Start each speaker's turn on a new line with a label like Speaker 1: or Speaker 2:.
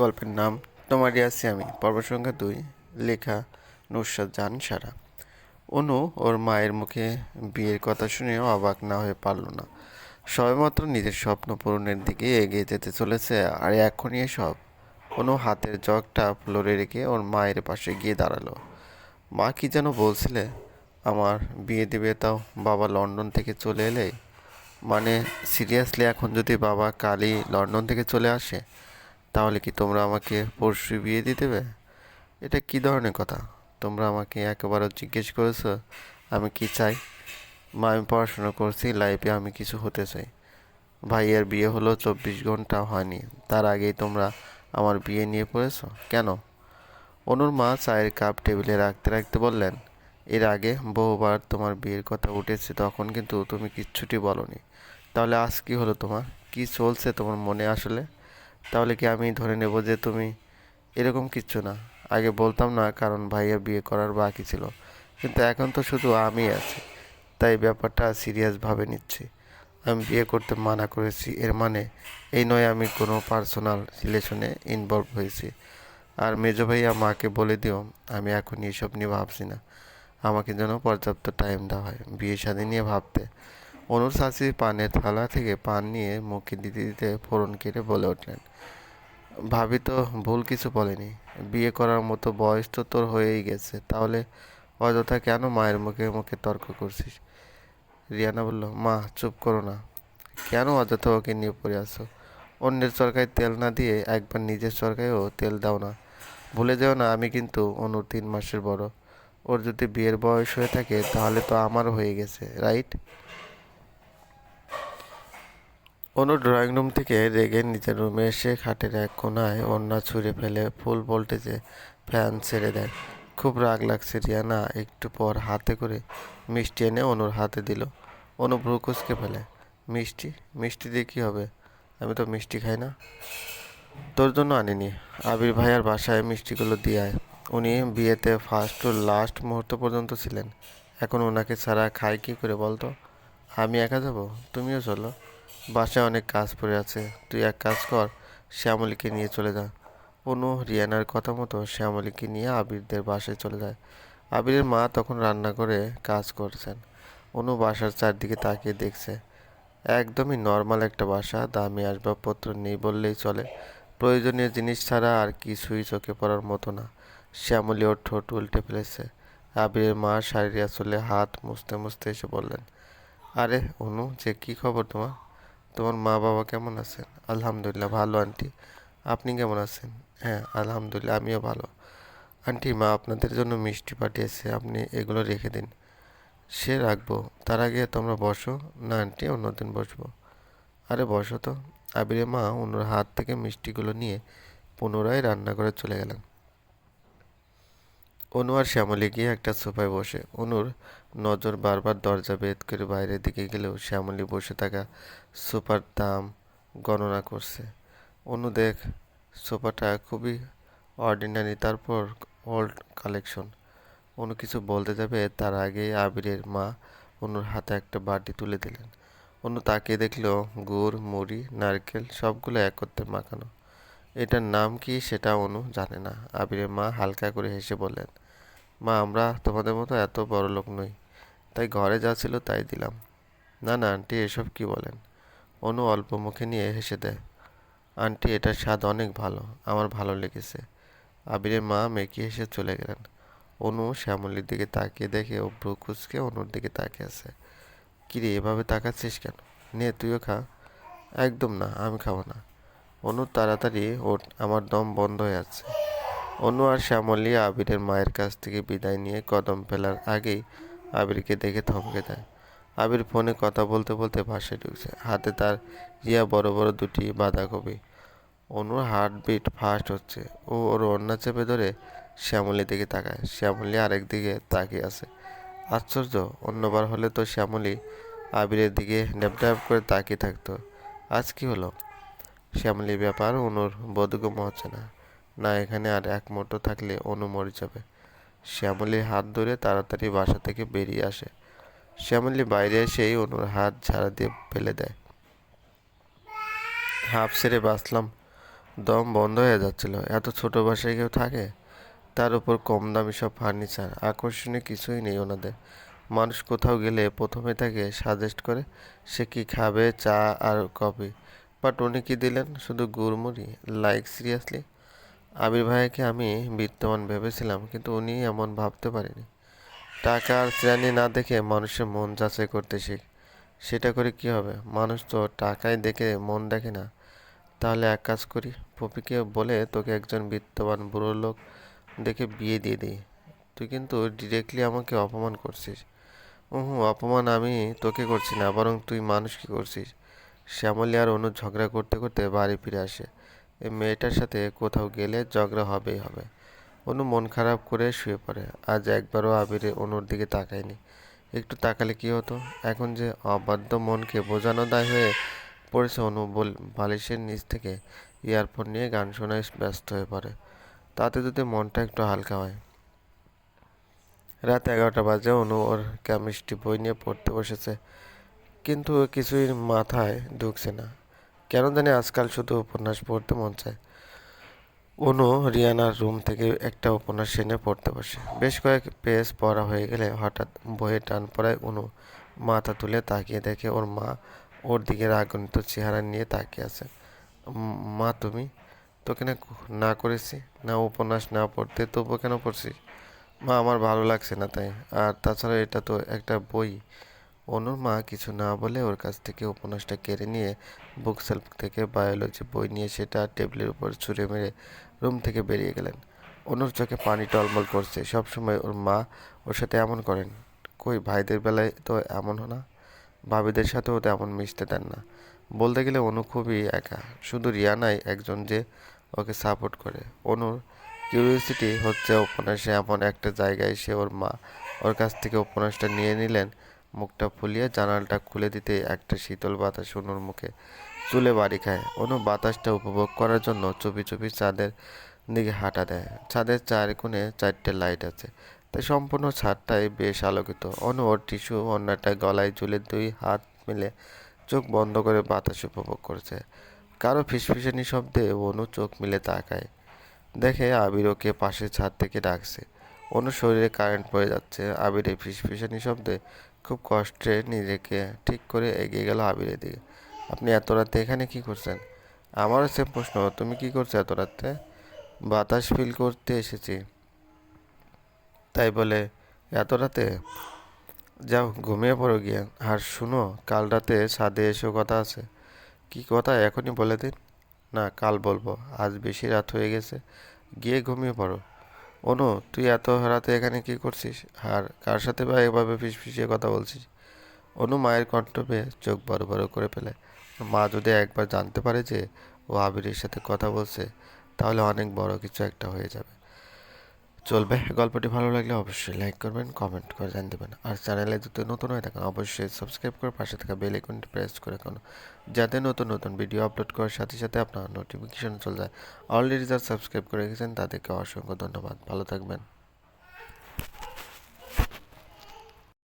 Speaker 1: গল্পের নাম তোমারই আছি আমি। পর্ব সংখ্যা দুই, লেখা নুসরাত জান সারা। অনু ওর মায়ের মুখে বিয়ের কথা শুনেও অবাক না হয়ে পারল না। সবেমাত্র নিজের স্বপ্ন পূরণের দিকে এগিয়ে যেতে চলেছে, আর এখনই সব অনু হাতের জগটা ফ্লোরে রেখে ওর মায়ের পাশে গিয়ে দাঁড়াল। মা কি যেন বলছিলে, আমার বিয়ে দেবে তাও বাবা লন্ডন থেকে চলে এলে? মানে সিরিয়াসলি এখন যদি বাবা কালই লন্ডন থেকে চলে আসে তাহলে কি তোমরা আমাকে পরশু বিয়ে দিয়ে দেবে? এটা কি ধরনের কথা? তোমরা আমাকে একবারও জিজ্ঞেস করেছ, আমি কি চাই? মা, আমি পড়াশোনা করছি লাইফে আমি কিছু হতে চাই। ভাইয়ের বিয়ে হলো চব্বিশ ঘণ্টা হয়নি, তার আগেই তোমরা আমার বিয়ে নিয়ে পড়েছো? কেন? অনুর মা চায়ের কাপ টেবিলে রাখতে রাখতে বললেন, এর আগে বহুবার তোমার বিয়ের কথা উঠেছে, তখন কিন্তু তুমি কিচ্ছুটি বলনি। তাহলে আজ কি হলো তোমার? কি চলছে তোমার মনে আসলে? তাহলে কি আমি ধরে নেব যে তুমি এরকম কিচ্ছু না? আগে বলতাম না, কারণ ভাইয়া বিয়ে করার বাকি ছিল। কিন্তু এখন তো শুধু আমি আছি। তাই ব্যাপারটা সিরিয়াসভাবে নিচ্ছি। আমি বিয়ে করতে মানা করেছি। এর মানে এই নয় আমি কোনো পার্সোনাল রিলেশনে ইনভলভ হয়েছি। আর মেজো ভাইয়া মাকে বলে দিও, আমি এখন এসব নিয়ে ভাবছি না। আমাকে যেন পর্যাপ্ত টাইম দেওয়া হয়। বিয়ে শাদী নিয়ে ভাবতে। অনুর শাশি পানের থালা থেকে পান নিয়ে মুখে দিতে দিতে ফোড়ন কেটে বলে উঠলেন, ভাবি তো ভুল কিছু বলেনি। বিয়ে করার মতো বয়স তো তোর হয়েই গেছে, তাহলে অযথা কেন মায়ের মুখে মুখে তর্ক করছিস? রিয়ানা বলল, মা, চুপ করো না। কেন অযথা ওকে নিয়ে পড়ে আসো অন্যের চরকায় তেল না দিয়ে একবার নিজের চরকায়ও তেল দাও না। ভুলে যেও না, আমি কিন্তু অনুর তিন মাসের বড়। ওর যদি বিয়ের বয়স হয়ে থাকে, তাহলে তো আমারও হয়ে গেছে, রাইট? অনু ড্রয়িং রুম থেকে রেগে নিজের রুমে এসে খাটের এক কোনায় অন্যা ছুঁড়ে ফেলে ফুল ভোল্টেজে ফ্যান ছেড়ে দেয়। খুব রাগ লাগছে রিয়ানা একটু পর হাতে করে মিষ্টি এনে অনুর হাতে দিল। অনু ভ্রু কুচকে ফেলে, মিষ্টি মিষ্টি দিয়ে কী হবে? আমি তো মিষ্টি খাই না। তোর জন্য আনিনি। আবির ভাইয়ার বাসায় মিষ্টিগুলো দিয়ে আয়। উনি বিয়েতে ফার্স্ট টু লাস্ট মুহূর্ত পর্যন্ত ছিলেন। এখন ওনাকে ছাড়া খাই কী করে বলতো? আমি একা যাব? তুমিও চলো। বাসায় অনেক কাজ পড়ে আছে। তুই এক কাজ কর, শ্যামলীকে নিয়ে চলে যা। অনু, রিয়ানার কথা মতো শ্যামলীকে নিয়ে আবিরদের বাসায় চলে যায়। আবিরের মা তখন রান্না করে কাজ করছেন। অনু বাসার চারদিকে তাকিয়ে দেখছে, একদমই নর্মাল একটা বাসা, দামি আসবাবপত্র নেই বললেই চলে। প্রয়োজনীয় জিনিস ছাড়া আর কিছুই চোখে পড়ার মতো না। শ্যামলী ওর ঠোঁট উল্টে ফেলেছে। আবিরের মা শাড়ির আসলে হাত মুছতে মুছতে এসে বললেন, আরে অনু, যে কী খবর তোমার? তোমার মা বাবা কেমন আছেন? আলহামদুলিল্লাহ, ভালো, আন্টি। আপনি কেমন আছেন? হ্যাঁ আলহামদুলিল্লাহ, আমিও ভালো। আন্টি, মা আপনাদের জন্য মিষ্টি পাঠিয়েছে, আপনি এগুলো রেখে দিন। সে রাখব। তার আগে তোমরা বসো। না, আন্টি অন্যদিন বসবো। আরে, বসো তো। আবিরের মা অনুর হাত থেকে মিষ্টিগুলো নিয়ে পুনরায় রান্না করে চলে গেলেন। অনু আর শ্যামলী গিয়ে একটা সোফায় বসে। অনুর নজর বারবার দরজা ভেদ করে বাইরের দিকে গেলেও শ্যামলী বসে থাকা সোফার দাম গণনা করছে। অনু দেখ, সোফাটা খুবই অর্ডিনারি তারপর ওল্ড কালেকশন অনু কিছু বলতে যাবে, তার আগেই আবিরের মা অনুর হাতে একটা বাটি তুলে দিলেন। অনু তাকে দেখল গুড়, মুড়ি, নারকেল সবগুলো একত্রে মাখানো। এটার নাম কি সেটা অনু জানে না। আবিরের মা হালকা করে হেসে বললেন, মা, আমরা তোমাদের মতো এত বড় লোক নই। তাই ঘরে যা ছিল তাই দিলাম। না না, আন্টি, এসব কি বলেন? অনু অল্প মুখে নিয়ে হেসে দেয়, আন্টি, এটার স্বাদ অনেক ভালো, আমার ভালো লেগেছে। আবিরের মা মেকি হেসে চলে গেলেন। অনু শ্যামলির দিকে তাকিয়ে দেখে ও ভ্রু কুচকে অনুর দিকে তাকিয়ে আছে। কিরে, এভাবে তাকাচ্ছিস কেন? নে, তুইও খা। একদম না, আমি খাব না। অনু, তাড়াতাড়ি ওঠ, আমার দম বন্ধ হয়ে আছে। অনু আর শ্যামলী আবিরের মায়ের কাছ থেকে বিদায় নিয়ে কদম ফেলার আগেই আবিরকে দেখে থমকে দেয়। আবির ফোনে কথা বলতে বলতে বাসায় ঢুকছে। হাতে তার রিয়া বড় বড় দুটি বাঁধাকপি। অনুর হার্টবিট ফাস্ট হচ্ছে। ও ওর অন্যা চেপে ধরে শ্যামলী দিকে তাকায়। শ্যামলী আরেক দিকে তাকিয়ে আছে। আশ্চর্য, অন্যবার হলে তো শ্যামলী আবিরের দিকে ড্যাপ করে তাকিয়ে থাকতো। আজ কি হলো? শ্যামলীর ব্যাপার অনুর বোধগম্য হচ্ছে না। না, এখানে আর এক মুহূর্ত থাকলে অনু মরে যাবে। শ্যামলীর হাত ধরে তাড়াতাড়ি বাসা থেকে বেরিয়ে আসে। শ্যামলী বাইরে এসেই অনুর হাত ঝাড়া দিয়ে ফেলে দেয়। হাফ সেরে বাঁচলাম। দম বন্ধ হয়ে যাচ্ছিল। এত ছোট বাসায় কেউ থাকে? তার উপর কম দামি সব ফার্নিচার। আকর্ষণীয় কিছুই নেই ওনাদের। মানুষ কোথাও গেলে প্রথমে তাকে সাজেস্ট করে, সে কি খাবে চা আর কফি? বাট উনি কি দিলেন? শুধু গুড়মুড়ি? লাইক সিরিয়াসলি আবির ভাইকে আমি বিত্তমান ভেবেছিলাম, কিন্তু উনি এমন ভাবতে পারেনি। টাকা আর শ্রেণি না দেখে মানুষের মন যাচাই করতে শিখ। সেটা করে কি হবে? মানুষ তো টাকায় দেখে মন দেখে না। তাহলে এক কাজ করি, পপিকে বলে তোকে একজন বিত্তবান বুড়ো লোক দেখে বিয়ে দিয়ে দিই। তুই কিন্তু ডিরেক্টলি আমাকে অপমান করছিস। হুম অপমান আমি তোকে করছি না, বরং তুই মানুষ মানুষকে করছিস। শ্যামলী আর অনু ঝগড়া করতে করতে বাড়ি ফিরে আসে। এই মেয়েটার সাথে কোথাও গেলে ঝগড়া হবেই হবে। অনু মন খারাপ করে শুয়ে পড়ে। আজ একবারও আবিরে অনুর দিকে তাকায়নি। একটু তাকালে কি হতো? এখন যে অবাধ্য মনকে বোঝানো দায় হয়ে পড়েছে অনু, বল বালিশের নিচ থেকে ইয়ারফোন নিয়ে গান শোনায় ব্যস্ত হয়ে পড়ে। তাতে যদি মনটা একটু হালকা হয়। রাত এগারোটা বাজে অনু ওর কেমিস্ট্রি বই নিয়ে পড়তে বসেছে। কিন্তু কিছুই মাথায় ঢুকছে না। কেন জানি আজকাল শুধু উপন্যাস পড়তে মন চায়। অনু, রিয়ানার রুম থেকে একটা উপন্যাস এনে পড়তে বসে। বেশ কয়েক পেজ পড়া হয়ে গেলে হঠাৎ বইয়ে টান পড়ায় অনু। মাথা তুলে তাকিয়ে দেখে ওর মা ওর দিকে রাগনিত চেহারা নিয়ে তাকিয়ে আছে। মা, তুমি? তোকে না না করেছি? না উপন্যাস না পড়তে তবু কেন পড়ছিস? মা, আমার ভালো লাগছে না তাই। আর তাছাড়া এটা তো একটা বই। অনুর মা কিছু না বলে ওর কাছ থেকে উপন্যাসটা কেড়ে নিয়ে বুক সেলফ থেকে বায়োলজি বই নিয়ে সেটা টেবিলের উপর ছুঁড়ে মেরে রুম থেকে বেরিয়ে গেলেন। অনুর চোখে পানি টলমল করছে। সবসময় ওর মা ওর সাথে এমন করেন, কই ভাইদের বেলায় তো এমন না? ভাবিদের সাথেও তেমন মিশতে দেন না। বলতে গেলে অনু খুবই একা। শুধু রিয়ানাই একজন যে ওকে সাপোর্ট করে। অনুর কিউরিওসিটি হচ্ছে উপন্যাসে এমন একটা জায়গায় সে ওর মা ওর কাছ থেকে উপন্যাসটা নিয়ে নিলেন। মুখটা ফুলিয়ে জানালটা খুলে দিতে একটা শীতল বাতাস অনুর মুখে চুলে বাড়ি খায়। অনু বাতাসটা উপভোগ করার জন্য চুপি চুপি চাঁদের দিকে হাঁটা দেয়। ছাদের চার কোণে চারটে লাইট আছে। তাই সম্পূর্ণ ছাদটাই বেশ আলোকিত। অনু ওর টিস্যু অন্যটা গলায় ঝুলে দুই হাত মিলে চোখ বন্ধ করে বাতাস উপভোগ করছে। কারও ফিসফিসানি শব্দে অনু চোখ মিলে তাকায়। দেখে আবির ওকে পাশের ছাদ থেকে ডাকছে। অনু শরীরে কারেন্ট পড়ে যাচ্ছে। আবির ফিসফিসানি শব্দে খুব কষ্টে নিজেকে ঠিক করে এগিয়ে গেল আবিরের দিকে। আপনি এত রাতে এখানে কি করছেন? আমারও সেম প্রশ্ন, তুমি কি করছ এত রাতে? বাতাস ফিল করতে এসেছি। তাই বলে, এত রাতে? যাও, ঘুমিয়ে পড়ো গিয়ে। আর শুনো, কাল রাতে সাদে এসেও কথা আছে। কি কথা? এখনই বলে দিন। না, কাল বলব। আজ বেশি রাত হয়ে গেছে। গিয়ে ঘুমিয়ে পড়ো। অনু, তুই এত হারাতে এখানে কি করছিস? আর কার সাথে বা এভাবে ফিসফিসিয়ে কথা বলছিস? অনু মায়ের কণ্ঠ পেয়ে চোখ বড় বড় করে ফেলে। মা যদি একবার জানতে পারে যে ও আবিরের সাথে কথা বলছে, তাহলে অনেক বড় কিছু একটা হয়ে যাবে। চলবে। গল্পটি ভালো লাগলে অবশ্যই লাইক করবেন কমেন্ট করে জান দেবেন আর চ্যানেলে যদি নতুন হয়ে থাকেন অবশ্যই সাবস্ক্রাইব করে পাশে থাকা বেল আইকনটি প্রেস করে কেন যাতে নতুন নতুন ভিডিও আপলোড করার সাথে সাথে আপনার নোটিফিকেশন চলে যায়। অলরেডি যারা সাবস্ক্রাইব করে রেখেছেন, তাদেরকে অসংখ্য ধন্যবাদ। ভালো থাকবেন।